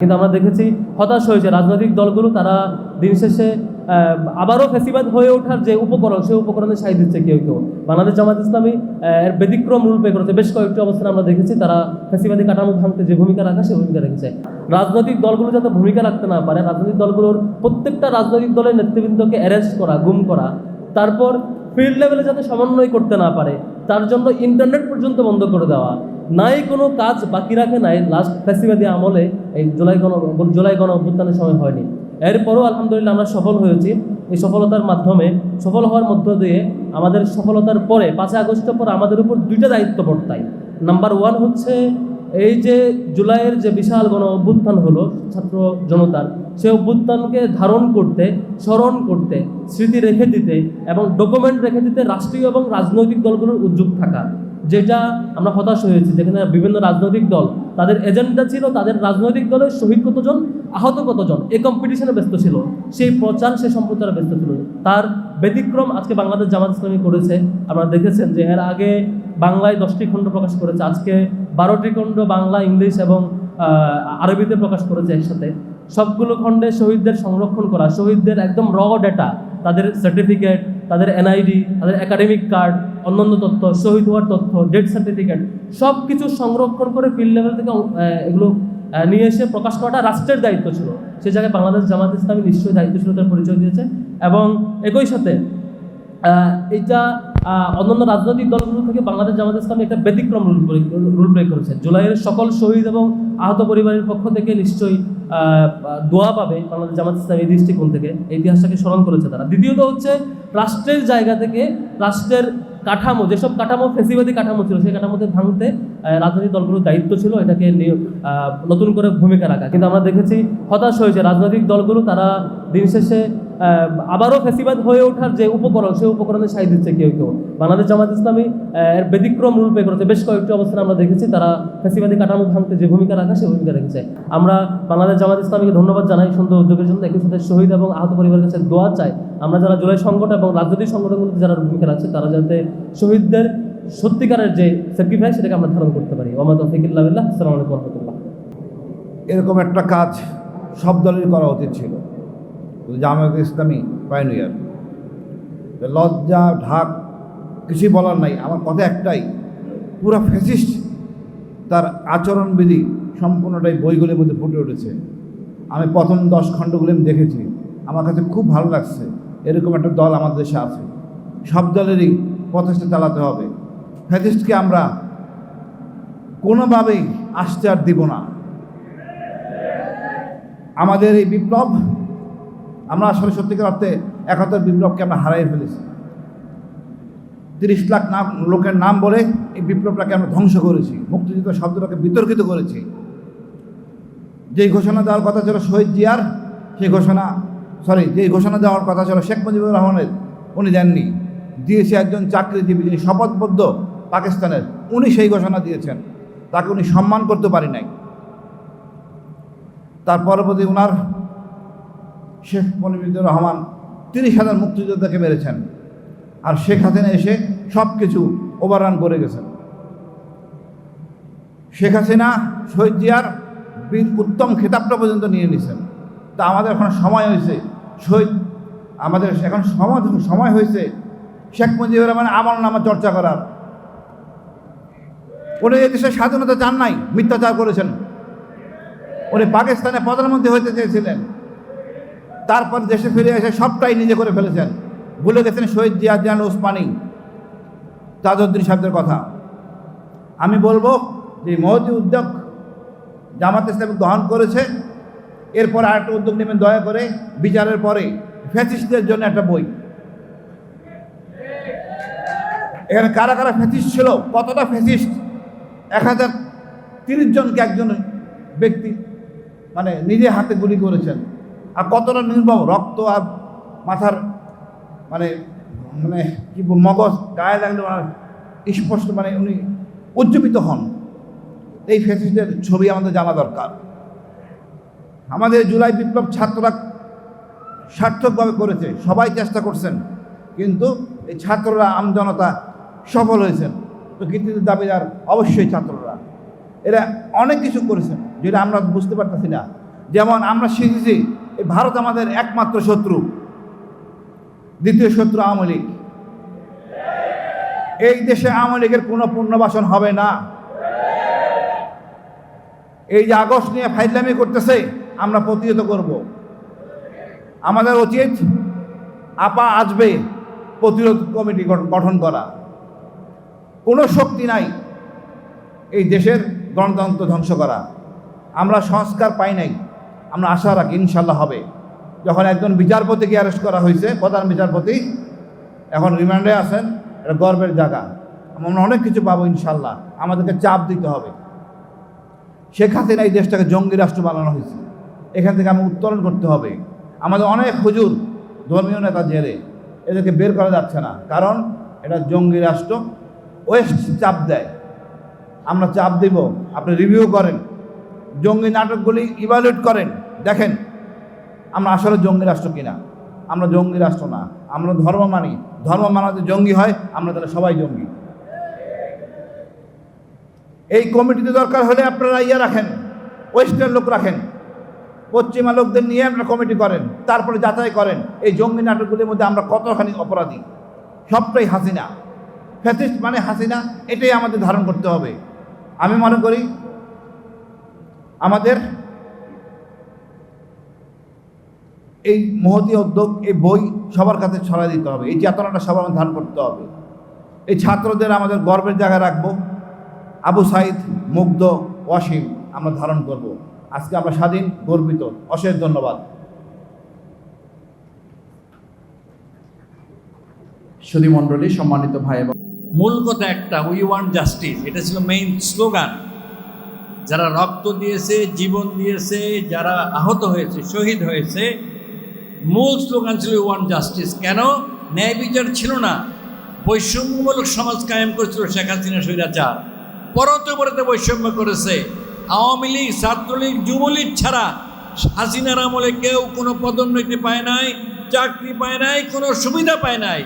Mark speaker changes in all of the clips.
Speaker 1: কিন্তু আমরা দেখেছি হতাশ হয়েছে। রাজনৈতিক দলগুলো তারা দিন শেষে আবারও ফেসিবাদ হয়ে ওঠার যে উপকরণ, সেই উপকরণে সাই দিচ্ছে কেউ কেউ। বাংলাদেশ জামাত ইসলামী এর ব্যতিক্রম রূল প্লে করেছে। বেশ কয়েকটি অবস্থান আমরা দেখেছি। তারা ফেসিবাদী কাঠামো ভাঙতে যে ভূমিকা রাখা, সেই ভূমিকা রেখেছে। রাজনৈতিক দলগুলো যাতে ভূমিকা রাখতে না পারে, রাজনৈতিক দলগুলোর প্রত্যেকটা রাজনৈতিক দলের নেতৃবৃন্দকে অ্যারেস্ট করা, গুম করা, তারপর ফিল্ড লেভেলে যাতে সমন্বয় করতে না পারে, তার জন্য ইন্টারনেট পর্যন্ত বন্ধ করে দেওয়া নাই কোনো কাজ বাকি রাখে নাই লাস্ট ফ্যাসিবাদী আমলে এই জুলাই গণ জুলাই গণ অভ্যুত্থানের সময় হয়নি। এরপরও আলহামদুলিল্লাহ আমরা সফল হয়েছি। এই সফলতার মাধ্যমে, সফল হওয়ার মধ্য দিয়ে আমাদের সফলতার পরে, পাঁচই আগস্টের পর আমাদের উপর দুইটা দায়িত্ব বর্তায়। নাম্বার ওয়ান হচ্ছে এই যে জুলাইয়ের যে বিশাল গণ অভ্যুত্থান হলো ছাত্র জনতার, সেই অভ্যুত্থানকে ধারণ করতে, স্মরণ করতে, স্মৃতি রেখে দিতে এবং ডকুমেন্ট রেখে দিতে রাষ্ট্রীয় এবং রাজনৈতিক দলগুলোর উদ্যোগ থাকা। যেটা আমরা হতাশ হয়েছি, যেখানে বিভিন্ন রাজনৈতিক দল, তাদের এজেন্ডা ছিল তাদের রাজনৈতিক দলের শহীদ কতজন? আহত কতজন? এই কম্পিটিশনে ব্যস্ত ছিল। সেই প্রচার, সেই সম্প্রচারে ব্যস্ত ছিল। তার ব্যতিক্রম আজকে বাংলাদেশ জামাত ইসলামী করেছে। আপনারা দেখেছেন যে এর আগে বাংলায় দশটি খণ্ড প্রকাশ করেছে। আজকে বারোটি খণ্ড বাংলা, ইংলিশ এবং আরবিতে প্রকাশ করেছে একসাথে। সবগুলো খণ্ডে শহীদদের সংরক্ষণ করা, শহীদদের একদম র ডেটা তাদের সার্টিফিকেট তাদের এনআইডি তাদের একাডেমিক কার্ড অন্যান্য তথ্য, শহীদ হওয়ার তথ্য ডেথ সার্টিফিকেট সব কিছু সংরক্ষণ করে ফিল্ড লেভেল থেকে এগুলো নিয়ে এসে প্রকাশ করাটা রাষ্ট্রের দায়িত্ব ছিল। সেই জায়গায় বাংলাদেশ জামাত ইসলামী নিশ্চয়ই দায়িত্বশীলতার পরিচয় দিয়েছে এবং একই সাথে এটা অন্যান্য রাজনৈতিক দলগুলো থেকে বাংলাদেশ জামাত ইসলামী একটা ব্যতিক্রম রুল রুল প্লে করেছে। জুলাইয়ের সকল শহীদ এবং আহত পরিবারের পক্ষ থেকে নিশ্চয়ই দোয়া পাবে বাংলাদেশ জামাত ইসলামী এই দৃষ্টিকোণ থেকে। ইতিহাসটাকে স্মরণ করেছে তারা। দ্বিতীয়ত হচ্ছে রাষ্ট্রের জায়গা থেকে রাষ্ট্রের কাঠামো, যেসব কাঠামো, ফেসিবাদী কাঠামো ছিল, সেই কাঠামোতে ভাঙতে রাজনৈতিক দলগুলোর দায়িত্ব ছিল এটাকে নতুন করে ভূমিকা রাখা। কিন্তু আমরা দেখেছি হতাশ হয়েছে। রাজনৈতিক দলগুলো তারা দিন শেষে আবারও ফেসিবাদ হয়ে ওঠার যে উপকরণ, সেই উপকরণে সাই দিচ্ছে কেউ কেউ। বাংলাদেশ জামাত ইসলামী এর ব্যতিক্রম রূল প্লে করেছে। বেশ কয়েকটি অবস্থান আমরা দেখেছি, তারা ফেসিবাদী কাঠামো ভাঙতে যে ভূমিকা রাখা, সেই ভূমিকা রেখেছে। আমরা বাংলাদেশ জামাত ইসলামীকে ধন্যবাদ জানাই সুন্দর উদ্যোগের জন্য। একই সাথে শহীদ এবং আহত পরিবারের কাছে দোয়া চাই। আমরা যারা জুলাই সংগঠন এবং রাজনৈতিক সংগঠনগুলোতে যারা ভূমিকা রাখছে, তারা যাতে শহীদদের সত্যিকারের যে স্যাক্রিফাইস সেটাকে আমরা ধারণ করতে পারি। ওমাদ তফিকুল্লাহ আসসালামু আলাইকুম রহমতুল্লাহ।
Speaker 2: এরকম একটা কাজ সব দলেরই করা উচিত ছিল। জামায়াত ইসলামী পাইনিয়ার লজ্জা, ঢাক, কিছুই বলার নাই। আমার কথা একটাই, পুরো ফ্যাসিস্ট তার আচরণবিধি সম্পূর্ণটাই বইগুলির মধ্যে ফুটে উঠেছে। আমি প্রথম দশ খণ্ডগুলি আমি দেখেছি। আমার কাছে খুব ভালো লাগছে। এরকম একটা দল আমাদের দেশে আছে। সব দলেরই প্রচেষ্টা চালাতে হবে। ফ্যাসিস্টকে আমরা কোনোভাবেই আসতে আর দিব না। আমাদের এই বিপ্লব আমরা আসলে সত্যিকার অর্থে একাত্তর বিপ্লবকে আমরা হারাই ফেলেছি। তিরিশ লাখ নাম, লোকের নাম বলে এই বিপ্লবটাকে আমরা ধ্বংস করেছি, মুক্তিযুদ্ধ শব্দটাকে বিতর্কিত করেছি। যেই ঘোষণা দেওয়ার কথা ছিল শহীদ জিয়ার সেই ঘোষণা সরি যেই ঘোষণা দেওয়ার কথা ছিল শেখ মুজিবুর রহমানের, উনি দেননি। দিয়েছে একজন চাকরিজীবী যিনি শপথবদ্ধ পাকিস্তানের, উনি সেই ঘোষণা দিয়েছেন। তাকে উনি সম্মান করতে পারি নাই। তার পরবর্তী ওনার শেখ মনিবুর রহমান তিরিশ হাজার মুক্তিযোদ্ধাকে মেরেছেন। আর শেখ হাসিনা এসে সব কিছু ওভাররান করে গেছেন। শেখ হাসিনা, শহীদ জিয়ার উত্তম খেতাবটা পর্যন্ত নিয়ে নিছেন। তা আমাদের এখন সময় হয়েছে। শহীদ, আমাদের এখন সময় সময় হয়েছে শেখ মুজিবুর রহমান আমল নামা চর্চা করার। উনি দেশের স্বাধীনতা চান নাই, মিথ্যাচার করেছেন। উনি পাকিস্তানে প্রধানমন্ত্রী হতে চেয়েছিলেন। তারপর দেশে ফিরে এসে সবটাই নিজে করে ফেলেছেন। ভুলে গেছেন শহীদ জিয়া জান ওসমানী, তাজউদ্দিন সাহেবদের কথা। আমি বলব যে মহতি উদ্যোগ জামাত ইসলাম গ্রহণ করেছে। এরপর আরেকটা উদ্যোগ নেবেন দয়া করে, বিচারের পরে। ফ্যাসিস্টদের জন্য একটা বই। এখানে কারা কারা ফ্যাসিস্ট ছিল? কতটা ফ্যাসিস্ট? এক হাজার তিরিশ জনকে একজন ব্যক্তি মানে নিজে হাতে গুলি করেছেন। আর কতটা নির্মম? রক্ত আর মাথার মানে মানে কি মগজ, গায়ে লাগলে স্পষ্ট মানে উনি উজ্জীবিত হন। এই ফ্যাসিস্টের ছবি আমাদের জানা দরকার। আমাদের জুলাই বিপ্লব ছাত্ররা সার্থকভাবে করেছে, সবাই চেষ্টা করছেন, কিন্তু এই ছাত্ররা আমজনতা সফল হয়েছেন। তো কৃতিত্বের দাবিদার অবশ্যই ছাত্ররা। এরা অনেক কিছু করেছেন, যেটা আমরা বুঝতে পারতেছি না। যেমন আমরা শিখেছি ভারত আমাদের একমাত্র শত্রু, দ্বিতীয় শত্রু আওয়ামী লীগ। এই দেশে আওয়ামী লীগের কোনো পুনর্বাসন হবে না। এই যে আগস্ট নিয়ে ফাইজলামি করতেছে, আমরা প্রতিহত করব। আমাদের উচিত আপা আসবে প্রতিরোধ কমিটি গঠন- গঠন করা। কোনো শক্তি নাই এই দেশের গণতন্ত্র ধ্বংস করা। আমরা সংস্কার পাই নাই। আমরা আশা রাখি ইনশাল্লাহ হবে। যখন একজন বিচারপতিকে অ্যারেস্ট করা হয়েছে, প্রধান বিচারপতি, এখন রিমান্ডে আছেন, এটা গর্বের জায়গা। আমরা অনেক কিছু পাবো ইনশাল্লাহ আমাদেরকে চাপ দিতে হবে। শেখ হাসিনা এই দেশটাকে জঙ্গি রাষ্ট্র বানানো হয়েছে। এখান থেকে আমি উত্তোলন করতে হবে। আমাদের অনেক হুজুর, ধর্মীয় নেতা জেলে, এদেরকে বের করা যাচ্ছে না। কারণ এটা জঙ্গি রাষ্ট্র, ওয়েস্ট চাপ দেয়। আমরা চাপ দিব, আপনি রিভিউ করেন। জঙ্গি নাটকগুলি ইভালুয়েট করেন, দেখেন, আমরা আসলে জঙ্গি রাষ্ট্র কিনা? আমরা জঙ্গি রাষ্ট্র না, আমরা ধর্ম মানি, ধর্ম মানাতে জঙ্গি হয়, আমরা তাহলে সবাই জঙ্গি। এই কমিটিতে দরকার হলে আপনারা ইয়ে রাখেন, ওয়েস্টার্ন লোক রাখেন, পশ্চিমা লোকদের নিয়ে আপনারা কমিটি করেন, তারপরে যাচাই করেন, এই জঙ্গি নাটকগুলির মধ্যে আমরা কতখানি অপরাধী? সবটাই হাসিনা। ফ্যাসিস্ট মানে হাসিনা, এটাই আমাদের ধারণ করতে হবে। আমি মনে করি আমাদের এই মহতি উদ্যোগ এই বই সবার কাছে ছড়াই দিতে হবে, এই চেতনাটা সবার ধারণ করতে হবে। এই ছাত্রদের আমাদের গর্বের জায়গায় রাখব। আবু সাইদ মুগ্ধ ওয়াসিম আমরা ধারণ করব। আজকে আমরা স্বাধীন, গর্বিত, অশেষ ধন্যবাদ।
Speaker 3: সুধী মণ্ডলী সম্মানিত ভাই এবং
Speaker 4: মূল কথা একটা উই ওয়ান্ট জাস্টিস এটা ছিল মেইন স্লোগান যারা রক্ত দিয়েছে, জীবন দিয়েছে, যারা আহত হয়েছে, শহীদ হয়েছে, মূল স্লোগান ছিল ওয়ান জাস্টিস। কেন? ন্যায় বিচার ছিল না। বৈষম্যমূলক সমাজ কায়েম করেছিল শেখ হাসিনা স্বৈরাচার। পরতে পরতে বৈষম্য করেছে। আওয়ামী লীগ, ছাত্রলীগ, যুবলীগ ছাড়া হাসিনার আমলে কেউ কোনো পদোন্নতি পায় নাই, চাকরি পায় নাই, কোনো সুবিধা পায় নাই।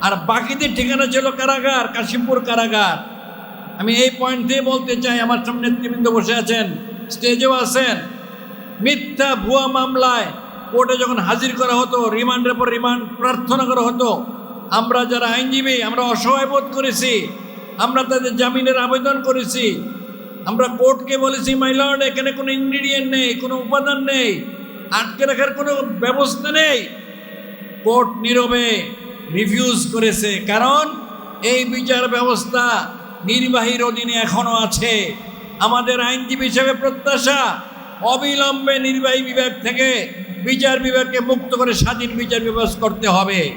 Speaker 4: আর বাকিদের ঠিকানা ছিল কারাগার, কাশিমপুর কারাগার। আমি এই পয়েন্ট দিয়ে বলতে চাই, আমার সামনে নেতৃবৃন্দ বসে আছেন স্টেজেও আছেন। মিথ্যা ভুয়া মামলায় কোর্টে যখন হাজির করা হতো রিমান্ডের পর রিমান্ড প্রার্থনা করা হতো। আমরা যারা আইনজীবী, আমরা অসহায় বোধ করেছি। আমরা তাদের জামিনের আবেদন করেছি। আমরা কোর্টকে বলেছি মাইলর্ড এখানে কোনো ইনগ্রিডিয়েন্ট নেই, কোনো উপাদান নেই, আটকে রাখার কোনো ব্যবস্থা নেই। কোর্ট নীরবে রিফিউজ করেছে। কারণ এই বিচার ব্যবস্থা নির্বাহীর অধীনে এখনও আছে। আমাদের আইনজীবী হিসেবে প্রত্যাশা, অবিলম্বে নির্বাহী বিভাগ থেকে বিচার বিভাগকে মুক্ত করে স্বাধীন বিচার বিভাগ করতে হবে।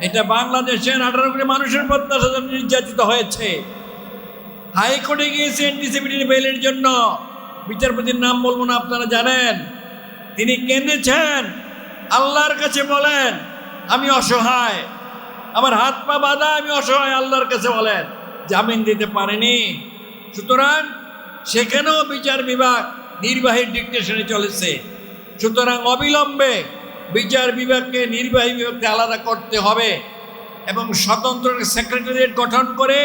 Speaker 4: এটা বাংলাদেশের আঠারো কোটি মানুষের প্রত্যাশা নির্যাতিত হয়েছে। হাইকোর্টে গিয়েছে এনটিসিপিটির বেলের জন্য। বিচারপতির নাম বলব না, আপনারা জানেন। তিনি কেঁদেছেন। আল্লাহর কাছে বলেন, আমি অসহায়। আমার হাত পা বাঁধা, আমি অসহায়, আল্লাহর কাছে বলেন। জামিন দিতে পারেনি। সুতরাং সেখানেও বিচার বিভাগ নির্বাহী ডিকটেশনে চলেছে। সুতরাং অবিলম্বে বিচার বিভাগকে নির্বাহী বিভাগকে আলাদা করতে হবে এবং স্বতন্ত্র সেক্রেটারিয়েট গঠন করে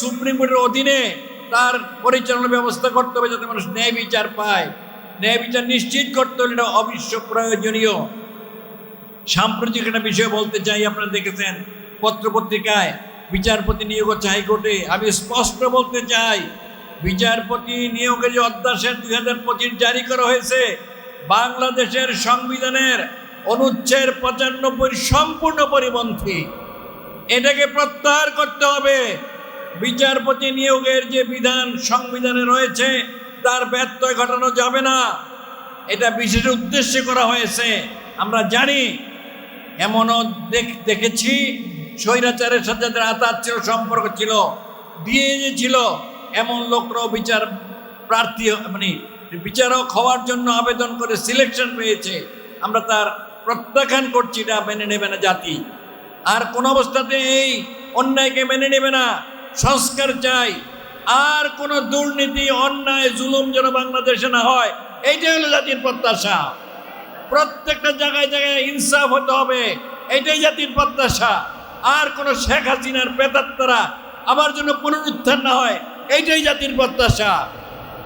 Speaker 4: সুপ্রিম কোর্টের অধীনে তার পরিচালনা ব্যবস্থা করতে হবে যাতে মানুষ ন্যায় বিচার পায়। ন্যায় বিচার নিশ্চিত করতে হলে এটা অবশ্য প্রয়োজনীয়। সাম্প্রতিক একটা বিষয় বলতে চাই, আপনারা দেখেছেন, পত্রপত্রিকায় বিচারপতি নিয়োগ হচ্ছে হাইকোর্টে, আমি স্পষ্ট বলতে চাই, বিচারপতি নিয়োগের যে অধ্যাদেশ দুই হাজার পঁচিশ জারি করা হয়েছে, বাংলাদেশের সংবিধানের অনুচ্ছেদ পঁচানব্বই সম্পূর্ণ পরিপন্থী। এটাকে প্রত্যাহার করতে হবে। বিচারপতি নিয়োগের যে বিধান সংবিধানে রয়েছে, তার ব্যত্যয় ঘটানো যাবে না। এটা বিশেষ উদ্দেশ্যে করা হয়েছে। আমরা জানি, এমনও দেখ, দেখেছি স্বৈরাচারের সাথে যাদের আতাত ছিল, সম্পর্ক ছিল দিয়ে যে ছিল, এমন লোকরাও বিচার প্রার্থী মানে বিচারক হওয়ার জন্য আবেদন করে সিলেকশন পেয়েছে। আমরা তার প্রত্যাখ্যান করছি, এটা মেনে নেবে না জাতি। আর কোন অবস্থাতে এই অন্যায়কে মেনে নেবে না, সংস্কার চাই। আর কোন দুর্নীতি, অন্যায়, জুলুম যেন বাংলাদেশে না হয়, এইটাই হলো জাতির প্রত্যাশা। প্রত্যেকটা জায়গায় জায়গায় ইনসাফ হতে হবে এটাই জাতির প্রত্যাশা। আর কোন শেখ হাসিনার পেতাত্তারা আবার জন্য পুনরুত্থান না হয়, এইটাই জাতির প্রত্যাশা।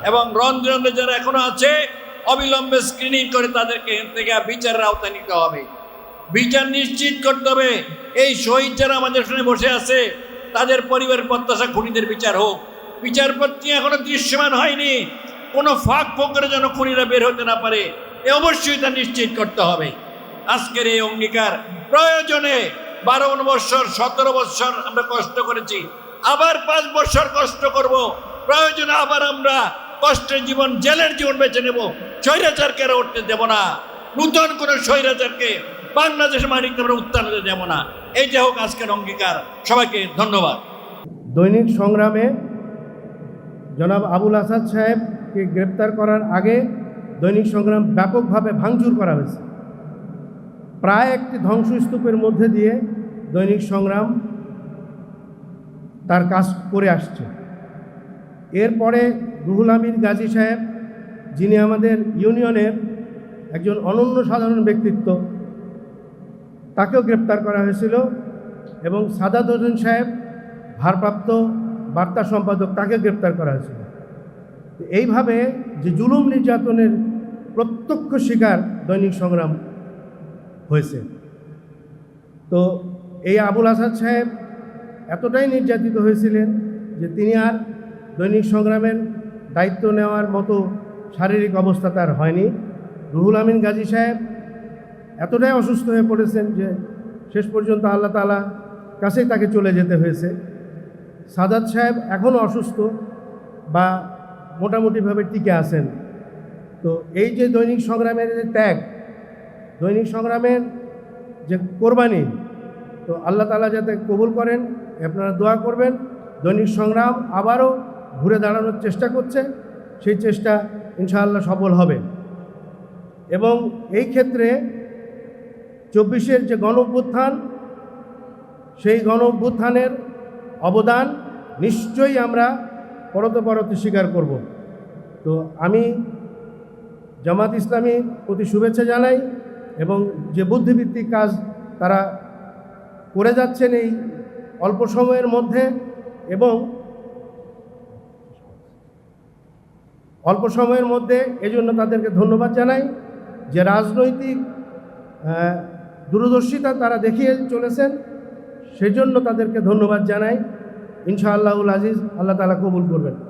Speaker 4: এবং রন্ধ্রে যারা এখনও আছে, অবিলম্বে স্ক্রিনিং করে তাদেরকে থেকে বিচারের আওতায় নিতে হবে। বিচার নিশ্চিত করতে হবে। এই শহীদ যারা আমাদের শুনে বসে আছে, তাদের পরিবারের প্রত্যাশা খুনিদের বিচার হোক। বিচার প্রক্রিয়া এখনও দৃশ্যমান হয়নি। কোনো ফাঁক ফোকরে যেন খুনিরা বের হতে না পারে, এ অবশ্যই তা নিশ্চিত করতে হবে। আজকের এই অঙ্গীকার প্রয়োজনে বারো বৎসর সতেরো বৎসর আমরা কষ্ট করেছি। আবার পাঁচ বৎসর কষ্ট করব। প্রয়োজনে আবার আমরা কষ্টের জীবন, জেলের জীবন বেছে নেব। স্বৈরাচারকে আর উঠতে দেব না। নূতন কোনো স্বৈরাচারকে বাংলাদেশ মাটিতে আমরা উত্থান হতে দেব না। এইটা হোক আজকের অঙ্গীকার। সবাইকে ধন্যবাদ।
Speaker 5: দৈনিক সংগ্রামে জনাব আবুল আসাদ সাহেবকে গ্রেপ্তার করার আগে দৈনিক সংগ্রাম ব্যাপকভাবে ভাঙচুর করা হয়েছে। প্রায় একটি ধ্বংসস্তূপের মধ্যে দিয়ে দৈনিক সংগ্রাম তার কাজ করে আসছে। এরপরে রুহুল আমির গাজী সাহেব, যিনি আমাদের ইউনিয়নের একজন অনন্য সাধারণ ব্যক্তিত্ব, তাকেও গ্রেপ্তার করা হয়েছিল এবং সাদাত হোসেন সাহেব, ভারপ্রাপ্ত বার্তা সম্পাদক তাকে গ্রেপ্তার করা হয়েছিল। এইভাবে যে জুলুম নির্যাতনের প্রত্যক্ষ শিকার দৈনিক সংগ্রাম হয়েছে। তো এই আবুল আসাদ সাহেব এতটাই নির্যাতিত হয়েছিলেন যে তিনি আর দৈনিক সংগ্রামের দায়িত্ব নেওয়ার মতো শারীরিক অবস্থা তার হয়নি। রুহুল আমিন গাজী সাহেব এতটাই অসুস্থ হয়ে পড়েছেন যে শেষ পর্যন্ত আল্লাহ তালা কাছেই তাকে চলে যেতে হয়েছে। সাদাত সাহেব এখনও অসুস্থ বা মোটামুটিভাবে টিকে আছেন। তো এই যে দৈনিক সংগ্রামের যে ত্যাগ দৈনিক সংগ্রামের যে কোরবানি, তো আল্লাহ তালা যাতে কবুল করেন, আপনারা দোয়া করবেন। দৈনিক সংগ্রাম আবারও ঘুরে দাঁড়ানোর চেষ্টা করছে, সেই চেষ্টা ইনশাআল্লাহ সফল হবে। এবং এই ক্ষেত্রে চব্বিশের যে গণ সেই গণ অবদান নিশ্চয়ই আমরা পরতে পরতে স্বীকার করব। তো আমি জামাত ইসলামী প্রতি শুভেচ্ছা জানাই। এবং যে বুদ্ধিভিত্তিক কাজ তারা করে যাচ্ছেন এই অল্প সময়ের মধ্যে এবং অল্প সময়ের মধ্যে এজন্য তাদেরকে ধন্যবাদ জানাই যে রাজনৈতিক দূরদর্শিতা তারা দেখিয়ে চলেছেন, সেজন্য তাদেরকে ধন্যবাদ জানাই। ইনশাআল্লাহুল আজিজ, আল্লাহ তালা কবুল করবেন।